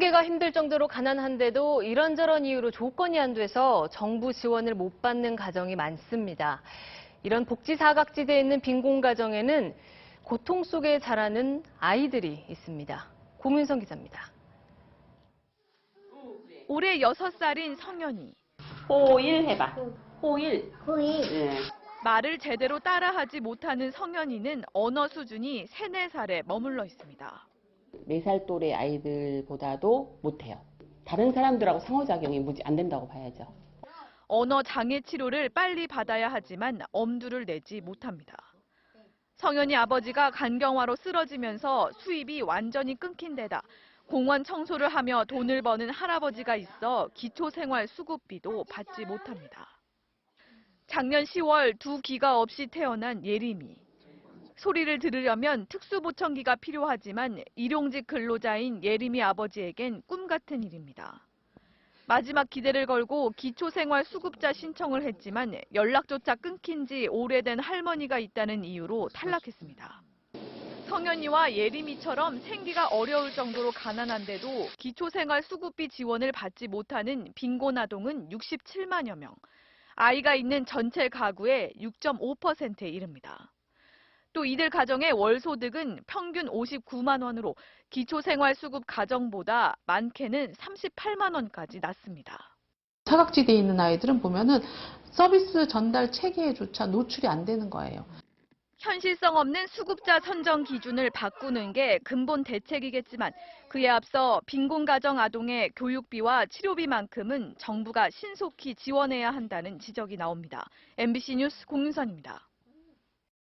생계가 힘들 정도로 가난한데도 이런저런 이유로 조건이 안 돼서 정부 지원을 못 받는 가정이 많습니다. 이런 복지 사각지대에 있는 빈곤 가정에는 고통 속에 자라는 아이들이 있습니다. 고민성 기자입니다. 올해 6살인 성현이. 호일 해봐. 호일. 호일. 예. 말을 제대로 따라하지 못하는 성현이는 언어 수준이 3, 4살에 머물러 있습니다. 4살 또래 아이들보다도 못해요. 다른 사람들하고 상호작용이 무지 안 된다고 봐야죠. 언어 장애 치료를 빨리 받아야 하지만 엄두를 내지 못합니다. 성현이 아버지가 간경화로 쓰러지면서 수입이 완전히 끊긴 데다 공원 청소를 하며 돈을 버는 할아버지가 있어 기초생활 수급비도 받지 못합니다. 작년 10월 두 귀가 없이 태어난 예림이. 소리를 들으려면 특수보청기가 필요하지만 일용직 근로자인 예림이 아버지에겐 꿈 같은 일입니다. 마지막 기대를 걸고 기초생활 수급자 신청을 했지만 연락조차 끊긴 지 오래된 할머니가 있다는 이유로 탈락했습니다. 성현이와 예림이처럼 생기가 어려울 정도로 가난한데도 기초생활 수급비 지원을 받지 못하는 빈곤 아동은 67만여 명, 아이가 있는 전체 가구의 6.5%에 이릅니다. 또 이들 가정의 월 소득은 평균 59만 원으로 기초생활수급 가정보다 많게는 38만 원까지 낮습니다. 사각지대에 있는 아이들은 보면은 서비스 전달 체계에조차 노출이 안 되는 거예요. 현실성 없는 수급자 선정 기준을 바꾸는 게 근본 대책이겠지만 그에 앞서 빈곤 가정 아동의 교육비와 치료비만큼은 정부가 신속히 지원해야 한다는 지적이 나옵니다. MBC 뉴스 공윤선입니다.